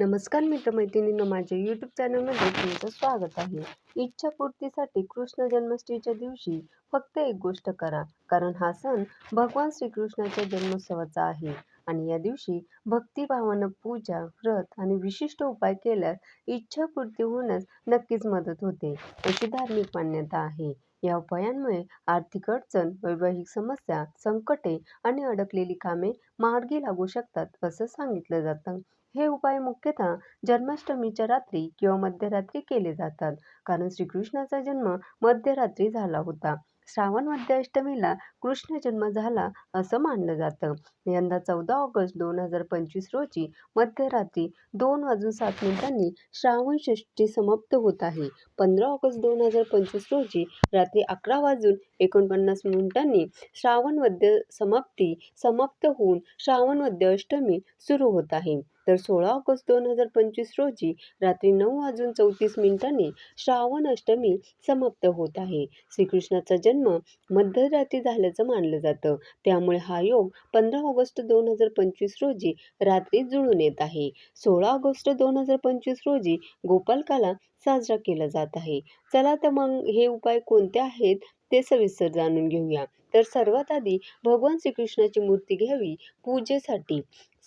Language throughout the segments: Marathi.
नमस्कार मित्रमैत्रिणींनो माझ्या यूट्यूब चॅनलमध्ये तुमचं स्वागत आहे. इच्छापूर्तीसाठी कृष्ण जन्माष्टमीच्या दिवशी फक्त एक गोष्ट करा कारण हा सण भगवान श्रीकृष्णाच्या जन्मोत्सवाचा आहे. आणि या दिवशी भक्तिभावानं पूजा व्रत आणि विशिष्ट उपाय केल्यास इच्छापूर्ती होण्यास नक्कीच मदत होते अशी धार्मिक मान्यता आहे. या उपायांमुळे आर्थिक अडचण वैवाहिक समस्या संकटे आणि अडकलेली कामे मार्गी लागू शकतात असं सांगितलं जातं. हे उपाय मुख्यतः जन्माष्टमीच्या रात्री किंवा मध्यरात्री केले जातात. कारण श्रीकृष्णाचा जन्म मध्यरात्री झाला होता. श्रावण मध्याष्टमीला कृष्ण जन्म झाला असं मानलं जातं. यंदा चौदा ऑगस्ट दोन हजार पंचवीस रोजी मध्यरात्री दोन वाजून सात मिनिटांनी श्रावण षष्टी समाप्त होत आहे. पंधरा ऑगस्ट दोन हजार पंचवीस रोजी रात्री अकरा वाजून एकोणपन्नास मिनिटांनी श्रावण मध्य समाप्ती समाप्त होऊन श्रावण मध्याष्टमी सुरू होत आहे. तर सोळा ऑगस्ट दोन हजार पंचवीस रोजी रात्री नऊ वाजून चौतीस मिनिटांनी श्रावण अष्टमी समाप्त होत आहे. श्रीकृष्णाचा जन्म मध्यरात्री झाल्याचं मानलं जातं. त्यामुळे हा योग पंधरा ऑगस्ट दोन हजार पंचवीस रोजी रात्री जुळून येत आहे. सोळा ऑगस्ट दोन हजार पंचवीस रोजी गोपालकाला साजरा केला जात आहे. चला तर मग हे उपाय कोणते आहेत? ते सविस्तर जाणून घेऊया. तर सर्वात आधी भगवान श्रीकृष्णाची मूर्ती घ्यावी पूजेसाठी.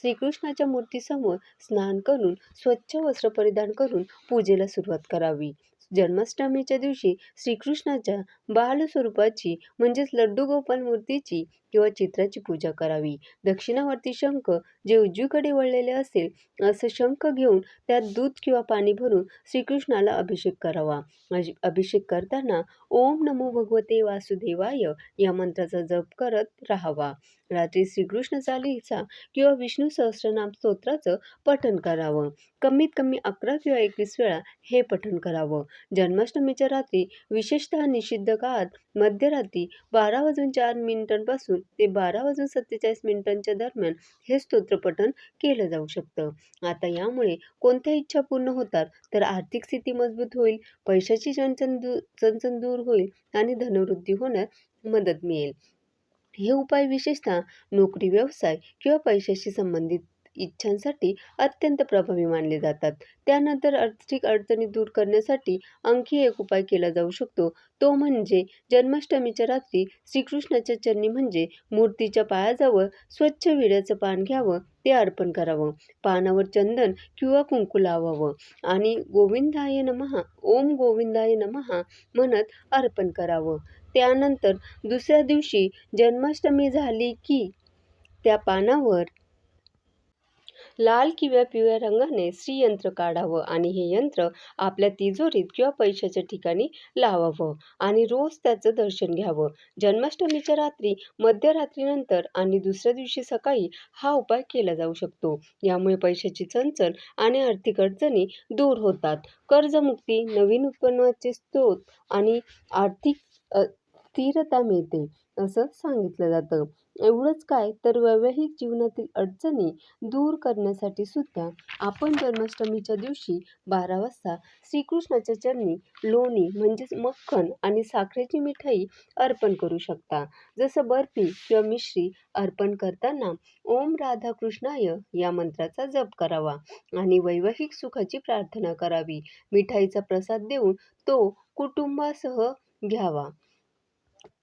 श्रीकृष्णाच्या मूर्तीसमोर स्नान करून स्वच्छ वस्त्र परिधान करून पूजेला सुरुवात करावी. जन्माष्टमीच्या दिवशी श्रीकृष्णाच्या बालस्वरूपाची म्हणजेच लड्डू गोपाल मूर्तीची किंवा चित्राची पूजा करावी. दक्षिणावरती शंख जे उजवीकडे वळलेले असेल असं शंख घेऊन त्यात दूध किंवा पाणी भरून श्रीकृष्णाला अभिषेक करावा. अभिषेक करताना ओम नमो भगवते वासुदेवाय या मंत्राचा जप करत राहावा. रात्री श्रीकृष्ण चालीचा किंवा विष्णू सहस्रनाम स्तोत्राचं पठण करावं. कमीत कमी अकरा किंवा एकवीस वेळा हे पठण करावं. जन्माष्टमीच्या रात्री विशेषतः निषिद्ध काळात मध्यरात्री बारा वाजून चार मिनिटांपासून ते बारा वाजून सत्तेचाळीस मिनिटांच्या दरम्यान हे स्तोत्रपठण केलं जाऊ शकतं. आता यामुळे कोणत्या इच्छा पूर्ण होतात तर आर्थिक स्थिती मजबूत होईल पैशाची चणचण चणचण दूर होईल आणि धनवृद्धी होण्यास मदत मिळेल. हे उपाय विशेषतः नोकरी व्यवसाय किंवा पैशाशी संबंधित इच्छांसाठी अत्यंत प्रभावी मानले जातात. त्यानंतर आर्थिक अडचणी दूर करण्यासाठी आणखी एक उपाय केला जाऊ शकतो. तो म्हणजे जन्माष्टमीच्या रात्री श्रीकृष्णाच्या चरणी म्हणजे मूर्तीच्या पायाजवळ स्वच्छ विड्याचं पान घ्यावं ते अर्पण करावं. पानावर चंदन किंवा कुंकू लावावं आणि गोविंदाय नमहा ओम गोविंदाय नमहा म्हणत अर्पण करावं. त्यानंतर दुसऱ्या दिवशी जन्माष्टमी झाली की त्या पानावर लाल किंवा पिवळ्या रंगाने श्रीयंत्र काढावं आणि हे यंत्र आपल्या तिजोरीत किंवा पैशाच्या ठिकाणी लावावं आणि रोज त्याचं दर्शन घ्यावं. जन्माष्टमीच्या रात्री मध्यरात्रीनंतर आणि दुसऱ्या दिवशी सकाळी हा उपाय केला जाऊ शकतो. यामुळे पैशाची चणचण आणि आर्थिक अडचणी दूर होतात. कर्जमुक्ती नवीन उत्पन्नाचे स्रोत आणि आर्थिक स्थिरता मिळते असं सांगितलं जातं. एवढंच काय तर वैवाहिक जीवनातील अडचणी दूर करण्यासाठी सुद्धा आपण जन्माष्टमीच्या दिवशी बारा वाजता श्रीकृष्णाच्या चरणी लोणी म्हणजेच मक्खन आणि साखरेची मिठाई अर्पण करू शकता. जसं बर्फी किंवा मिश्री अर्पण करताना ओम राधाकृष्णाय या मंत्राचा जप करावा आणि वैवाहिक सुखाची प्रार्थना करावी. मिठाईचा प्रसाद देऊन तो कुटुंबासह घ्यावा.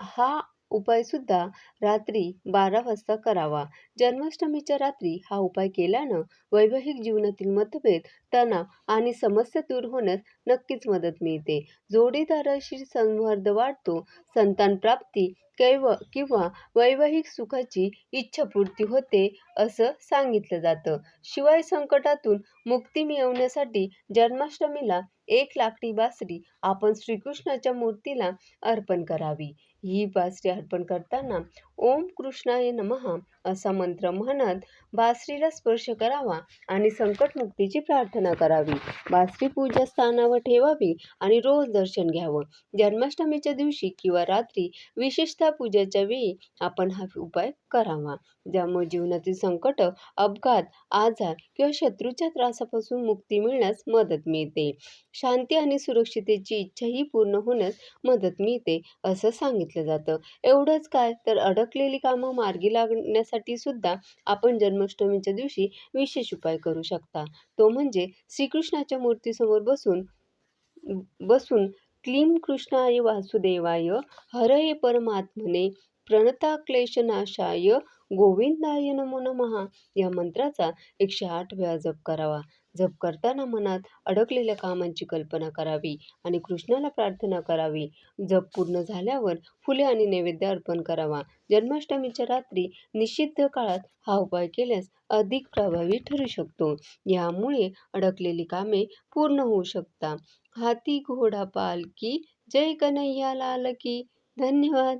हा उपायसुद्धा रात्री बारा वाजता करावा. जन्माष्टमीच्या रात्री हा उपाय केल्यानं वैवाहिक जीवनातील मतभेद तणाव आणि समस्या दूर होण्यास नक्कीच मदत मिळते. जोडीदाराशी संवर्ध वाढतो संतान प्राप्ती कैव किंवा वैवाहिक सुखाची इच्छापूर्ती होते असं सांगितलं जातं. शिवाय संकटातून मुक्ती मिळवण्यासाठी जन्माष्टमीला एक लाकडी बासरी आपण श्रीकृष्णाच्या मूर्तीला अर्पण करावी. ही बासरी अर्पण करताना ओम कृष्णाय नमः असा मंत्र म्हणत बासरीला स्पर्श करावा आणि संकटमुक्तीची प्रार्थना करावी. बासरी पूजा स्थानावर ठेवावी आणि रोज दर्शन घ्यावं. जन्माष्टमीच्या दिवशी किंवा रात्री विशेषतः पूजेच्या वेळी आपण हा उपाय करावा. ज्यामुळे जीवनातील संकट अपघात आजार किंवा शत्रूच्या त्रासापासून मुक्ती मिळण्यास मदत मिळते. शांती आणि सुरक्षितेची इच्छाही पूर्ण होण्यास मदत मिळते असं सांगितलं जातं. एवढंच काय? तर अडक अडकलेली कामं मार्गी लागण्यासाठी सुद्धा आपण जन्माष्टमीच्या दिवशी विशेष उपाय करू शकता. तो म्हणजे श्रीकृष्णाच्या मूर्तीसमोर बसून बसून क्लीम कृष्णाय वासुदेवाय हरये परमात्मने प्रणताक्लेशनाशाय गोविंदाय नमो नमः. या मंत्राचा एकशे आठ वेळा जप करावा. जप करताना मनात अडकलेल्या कामांची कल्पना करावी आणि कृष्णाला प्रार्थना करावी. जप पूर्ण झाल्यावर फुले आणि नैवेद्य अर्पण करावा. जन्माष्टमीच्या रात्री निषिद्ध काळात हा उपाय केल्यास अधिक प्रभावी ठरू शकतो. यामुळे अडकलेली कामे पूर्ण होऊ शकतात हाती घोडा पालकी जय कन्हैया लाल की. धन्यवाद.